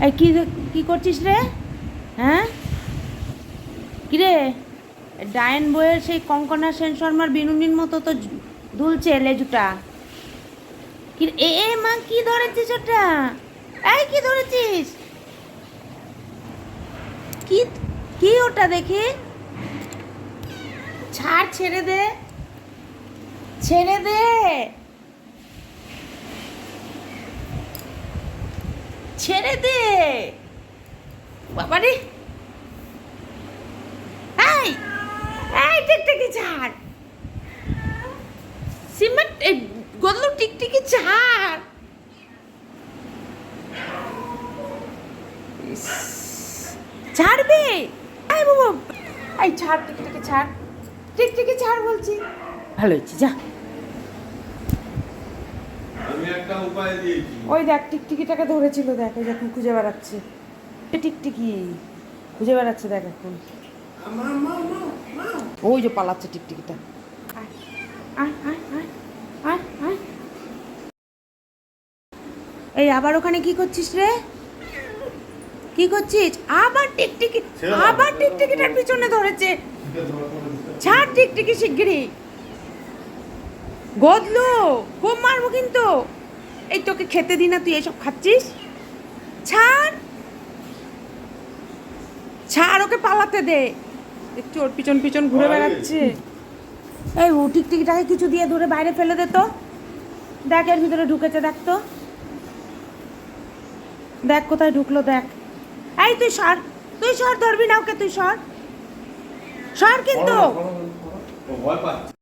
এই কি কি করছিস রে? হ্যাঁ? কি রে ডায়ন বইয়ের সেই কঙ্কনা সেন শর্মার বিনুনির মতো তো দুলছে লেজুটা। কি এ এ মা, কি ধরেছিস ওটা? এই কি ধরেছিস? কি কি ওটা দেখি? ছাড়, ছেড়ে দে। ছেড়ে দে। ছেড়ে দে। বাবারে। এই এই টিকটিকি ছাড়। সিমেন্ট টিকটিকি ছাড়। ছাড়বে এই ছাড় ছাড়। টিকটিকি ছাড় বলছি। ভালো হয়েছে, যা। একটা উপায় দিয়েছি। ওই দেখ টিকটিকিটাকে ধরেছিল দেখ ওই যখন খুঁজে বেড়াচ্ছে। টিকটিকি খুঁজে বেড়াচ্ছে দেখ এখন। ওই যে পালাচ্ছে টিকটিকিটা। আয়, আয়, আয়, আয়, আয়, আয়। এই আবার ওখানে কি করছিস রে? কি করছিস? আবার টিকটিকি আবার টিকটিকিটার পিছনে ধরেছে। ছাড় টিকটিকি শিগগিরই। গদলো খুব মারবো কিন্তু। এই তোকে খেতে দি না তুই এসব খাচ্ছিস? ছাড়! ছাড় ওকে পালাতে দে। একটু ওর পিছন পিছন ঘুরে বেড়াচ্ছে। এই ও টিকটিকিটাকে কিছু দিয়ে ধরে বাইরে ফেলে দে তো। দেখ এর ভিতরে ঢুকেছে দেখ তো। দেখ কোথায় ঢুকলো দেখ। এই তুই সর। তুই সর ধরবি না ওকে তুই সর। সর কিন্তু।